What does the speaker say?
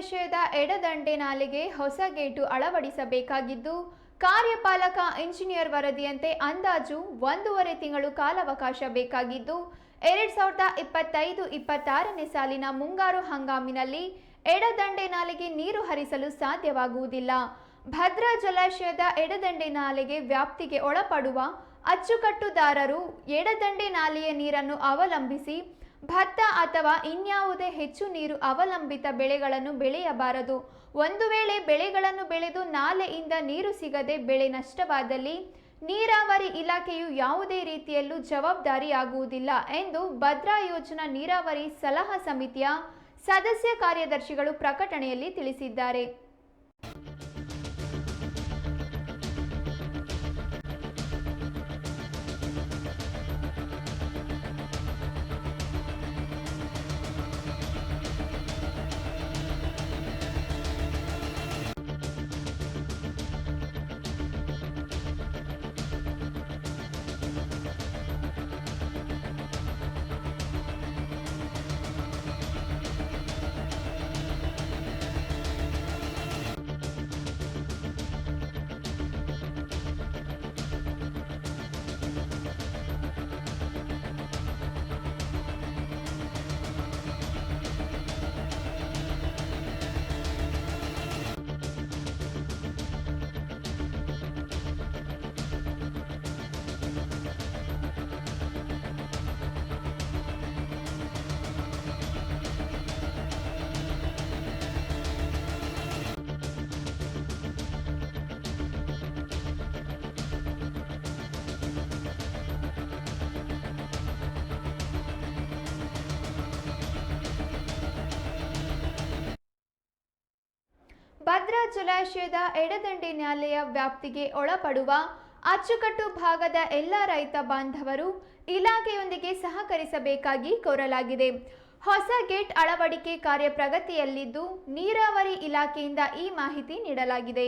ಜಲಾಶಯದ ಎಡದಂಡೆ ನಾಲೆಗೆ ಹೊಸ ಗೇಟು ಅಳವಡಿಸಬೇಕಾಗಿದ್ದು, ಕಾರ್ಯಪಾಲಕ, ಇಂಜಿನಿಯರ್ ವರದಿಯಂತೆ ಅಂದಾಜು ಒಂದೂವರೆ ತಿಂಗಳು ಕಾಲಾವಕಾಶ ಬೇಕಾಗಿದ್ದು, ಎರಡ್ ಸಾವಿರದ ಇಪ್ಪತ್ತೈದು ಇಪ್ಪತ್ತಾರನೇ ಸಾಲಿನ ಮುಂಗಾರು ಹಂಗಾಮಿನಲ್ಲಿ ಎಡದಂಡೆ ನಾಲೆಗೆ ನೀರು ಹರಿಸಲು ಸಾಧ್ಯವಾಗುವುದಿಲ್ಲ. ಭದ್ರಾ ಜಲಾಶಯದ ಎಡದಂಡೆ ನಾಲೆಗೆ ವ್ಯಾಪ್ತಿಗೆ ಒಳಪಡುವ ಅಚ್ಚುಕಟ್ಟುದಾರರು ಎಡದಂಡೆ ನಾಲೆಯ ನೀರನ್ನು ಅವಲಂಬಿಸಿ ಭತ್ತ ಅಥವಾ ಇನ್ಯಾವುದೇ ಹೆಚ್ಚು ನೀರು ಅವಲಂಬಿತ ಬೆಳೆಗಳನ್ನು ಬೆಳೆಯಬಾರದು. ಒಂದು ವೇಳೆ ಬೆಳೆಗಳನ್ನು ಬೆಳೆದು ನಾಲೆಯಿಂದ ನೀರು ಸಿಗದೆ ಬೆಳೆ ನಷ್ಟವಾದಲ್ಲಿ ನೀರಾವರಿ ಇಲಾಖೆಯು ಯಾವುದೇ ರೀತಿಯಲ್ಲೂ ಜವಾಬ್ದಾರಿಯಾಗುವುದಿಲ್ಲ ಎಂದು ಭದ್ರಾ ಯೋಜನಾ ನೀರಾವರಿ ಸಲಹಾ ಸಮಿತಿಯ ಸದಸ್ಯ ಕಾರ್ಯದರ್ಶಿಗಳು ಪ್ರಕಟಣೆಯಲ್ಲಿ ತಿಳಿಸಿದ್ದಾರೆ. ಭದ್ರಾ ಜಲಾಶಯದ ಎಡದಂಡೆ ನ್ಯಾಯಾಲಯ ವ್ಯಾಪ್ತಿಗೆ ಒಳಪಡುವ ಅಚ್ಚುಕಟ್ಟು ಭಾಗದ ಎಲ್ಲ ರೈತ ಬಾಂಧವರು ಇಲಾಖೆಯೊಂದಿಗೆ ಸಹಕರಿಸಬೇಕಾಗಿ ಕೋರಲಾಗಿದೆ. ಹೊಸ ಗೇಟ್ ಅಳವಡಿಕೆ ಕಾರ್ಯ ಪ್ರಗತಿಯಲ್ಲಿದ್ದು ನೀರಾವರಿ ಇಲಾಖೆಯಿಂದ ಈ ಮಾಹಿತಿ ನೀಡಲಾಗಿದೆ.